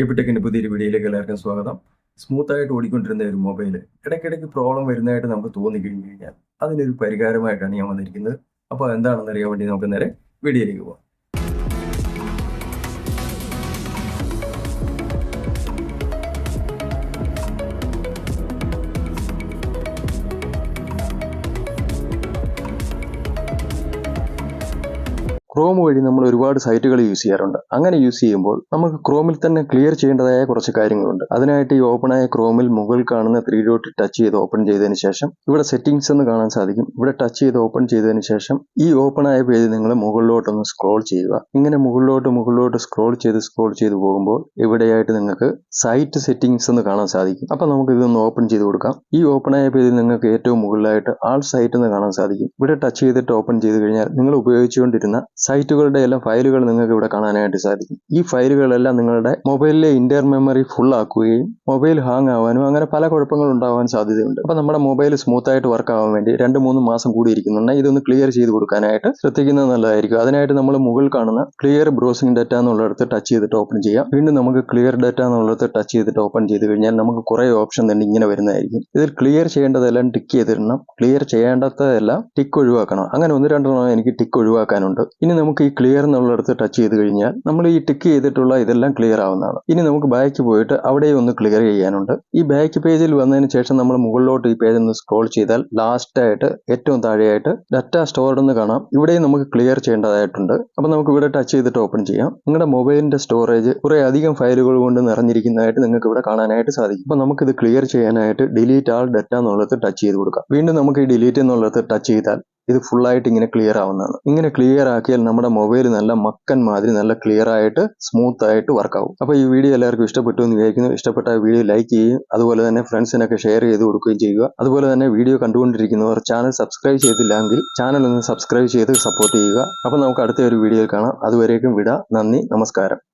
എപ്പിടെക്കിന്റെ പുതിയൊരു വീഡിയോയിലേക്ക് എല്ലാവർക്കും സ്വാഗതം. സ്മൂത്തായിട്ട് ഓടിക്കൊണ്ടിരുന്ന ഒരു മൊബൈൽ ഇടയ്ക്കിടയ്ക്ക് പ്രോബ്ലം വരുന്നതായിട്ട് നമുക്ക് തോന്നി കഴിഞ്ഞു കഴിഞ്ഞാൽ അതിനൊരു പരിഹാരമായിട്ടാണ് ഞാൻ വന്നിരിക്കുന്നത്. അപ്പോൾ എന്താണെന്ന് അറിയാൻ വേണ്ടി നമുക്ക് നേരെ വീഡിയോയിലേക്ക് പോകാം ക്രോം വഴി നമ്മൾ ഒരുപാട് സൈറ്റുകൾ യൂസ് ചെയ്യാറുണ്ട്. അങ്ങനെ യൂസ് ചെയ്യുമ്പോൾ നമുക്ക് ക്രോമിൽ തന്നെ ക്ലിയർ ചെയ്യേണ്ടതായ കുറച്ച് കാര്യങ്ങളുണ്ട്. അതിനായിട്ട് ഈ ഓപ്പണായ ക്രോമിൽ മുകളിൽ കാണുന്ന ത്രീ ഡോട്ട് ടച്ച് ചെയ്ത് ഓപ്പൺ ചെയ്തതിന് ശേഷം ഇവിടെ സെറ്റിംഗ്സ് എന്ന് കാണാൻ സാധിക്കും. ഇവിടെ ടച്ച് ചെയ്ത് ഓപ്പൺ ചെയ്തതിന് ശേഷം ഈ ഓപ്പൺ ആയ പേജ് നിങ്ങൾ മുകളിലോട്ടൊന്ന് സ്ക്രോൾ ചെയ്യുക. ഇങ്ങനെ മുകളിലോട്ട് മുകളിലോട്ട് സ്ക്രോൾ ചെയ്ത് സ്ക്രോൾ ചെയ്ത് പോകുമ്പോൾ ഇവിടെയായിട്ട് നിങ്ങൾക്ക് സൈറ്റ് സെറ്റിംഗ്സ് എന്ന് കാണാൻ സാധിക്കും. അപ്പൊ നമുക്ക് ഇതൊന്ന് ഓപ്പൺ ചെയ്ത് കൊടുക്കാം. ഈ ഓപ്പൺ ആയ പേജിൽ നിങ്ങൾക്ക് ഏറ്റവും മുകളിലായിട്ട് ആൾ സൈറ്റ് എന്ന് കാണാൻ സാധിക്കും. ഇവിടെ ടച്ച് ചെയ്തിട്ട് ഓപ്പൺ ചെയ്ത് കഴിഞ്ഞാൽ നിങ്ങൾ ഉപയോഗിച്ചുകൊണ്ടിരുന്ന സൈറ്റുകളുടെ എല്ലാം ഫയലുകൾ നിങ്ങൾക്ക് ഇവിടെ കാണാനായിട്ട് സാധിക്കും. ഈ ഫയലുകളെല്ലാം നിങ്ങളുടെ മൊബൈലിലെ ഇന്റർ മെമ്മറി ഫുൾ ആക്കുകയും മൊബൈൽ ഹാങ് ആവാനും അങ്ങനെ പല കുഴപ്പങ്ങളും ഉണ്ടാവാൻ സാധ്യതയുണ്ട്. അപ്പൊ നമ്മുടെ മൊബൈൽ സ്മൂത്ത് ആയിട്ട് വർക്ക് ആവാൻ വേണ്ടി രണ്ട് മൂന്ന് മാസം കൂടി ഇരിക്കുന്നുണ്ടെങ്കിൽ ഇതൊന്ന് ക്ലിയർ ചെയ്ത് കൊടുക്കാനായിട്ട് ശ്രദ്ധിക്കുന്നത് നല്ലതായിരിക്കും. അതിനായിട്ട് നമ്മൾ മുകളിൽ കാണുന്ന ക്ലിയർ ബ്രൗസിംഗ് ഡാറ്റ എന്നുള്ളിടത്ത് ടച്ച് ചെയ്തിട്ട് ഓപ്പൺ ചെയ്യാം വീണ്ടും നമുക്ക് ക്ലിയർ ഡാറ്റ എന്നുള്ളിടത്ത് ടച്ച് ചെയ്തിട്ട് ഓപ്പൺ ചെയ്ത് കഴിഞ്ഞാൽ നമുക്ക് കുറെ ഓപ്ഷൻ തന്നെ ഇങ്ങനെ വരുന്നതായിരിക്കും. ഇതിൽ ക്ലിയർ ചെയ്യേണ്ടതെല്ലാം ടിക്ക് ചെയ്തിടണം. ക്ലിയർ ചെയ്യേണ്ടാത്തതെല്ലാം ടിക്ക് ഒഴിവാക്കണം. അങ്ങനെ ഒന്ന് രണ്ടെണ്ണം എനിക്ക് ടിക്ക് ഒഴിവാക്കാനുണ്ട്. ഇനി നമുക്ക് ഈ ക്ലിയർ എന്നുള്ളിടത്ത് ടച്ച് ചെയ്ത് കഴിഞ്ഞാൽ നമ്മൾ ഈ ടിക്ക് ചെയ്തിട്ടുള്ള ഇതെല്ലാം ക്ലിയർ ആവുന്നതാണ്. ഇനി നമുക്ക് ബാക്ക് പോയിട്ട് അവിടെ ഒന്ന് ക്ലിയർ ചെയ്യാനുണ്ട്. ഈ ബാക്ക് പേജിൽ വന്നതിന് ശേഷം നമ്മൾ മുകളിലോട്ട് ഈ പേജ് ഒന്ന് സ്ക്രോൾ ചെയ്താൽ ലാസ്റ്റ് ആയിട്ട് ഏറ്റവും താഴെയായിട്ട് ഡാറ്റ സ്റ്റോർഡ് എന്ന് കാണാം. ഇവിടെയും നമുക്ക് ക്ലിയർ ചെയ്യേണ്ടതായിട്ടുണ്ട്. അപ്പോൾ നമുക്ക് ഇവിടെ ടച്ച് ചെയ്തിട്ട് ഓപ്പൺ ചെയ്യാം. നിങ്ങളുടെ മൊബൈലിന്റെ സ്റ്റോറേജ് കുറേ അധികം ഫയലുകൾ കൊണ്ട് നിറഞ്ഞിരിക്കുന്നതായിട്ട് നിങ്ങൾക്ക് ഇവിടെ കാണാനായിട്ട് സാധിക്കും. അപ്പോൾ നമുക്ക് ഇത് ക്ലിയർ ചെയ്യാനായിട്ട് ഡിലീറ്റ് ആൾ ഡാറ്റ എന്നുള്ളത് ടച്ച് ചെയ്ത് കൊടുക്കാം. വീണ്ടും നമുക്ക് ഈ ഡിലീറ്റ് എന്നുള്ളത് ടച്ച് ചെയ്താൽ ഇത് ഫുള്ളായിട്ട് ഇങ്ങനെ ക്ലിയർ ആവുന്നതാണ്. ഇങ്ങനെ ക്ലിയർ ആക്കിയാൽ നമ്മുടെ മൊബൈൽ നല്ല മക്കൻ മാതിരി നല്ല ക്ലിയർ ആയിട്ട് സ്മൂത്ത് ആയിട്ട് വർക്ക് ആവും. അപ്പോൾ ഈ വീഡിയോ എല്ലാവർക്കും ഇഷ്ടപ്പെട്ടു എന്ന് വിചാരിക്കുന്നു. ഇഷ്ടപ്പെട്ട വീഡിയോ ലൈക്ക് ചെയ്യുകയും അതുപോലെ തന്നെ ഫ്രണ്ട്സിനൊക്കെ ഷെയർ ചെയ്ത് കൊടുക്കുകയും ചെയ്യുക. അതുപോലെ തന്നെ വീഡിയോ കണ്ടുകൊണ്ടിരിക്കുന്നവർ ചാനൽ സബ്സ്ക്രൈബ് ചെയ്തില്ലെങ്കിൽ ചാനൽ ഒന്ന് സബ്സ്ക്രൈബ് ചെയ്ത് സപ്പോർട്ട് ചെയ്യുക. അപ്പോൾ നമുക്ക് അടുത്ത ഒരു വീഡിയോയിൽ കാണാം. അതുവരേക്കും വിട. നന്ദി. നമസ്കാരം.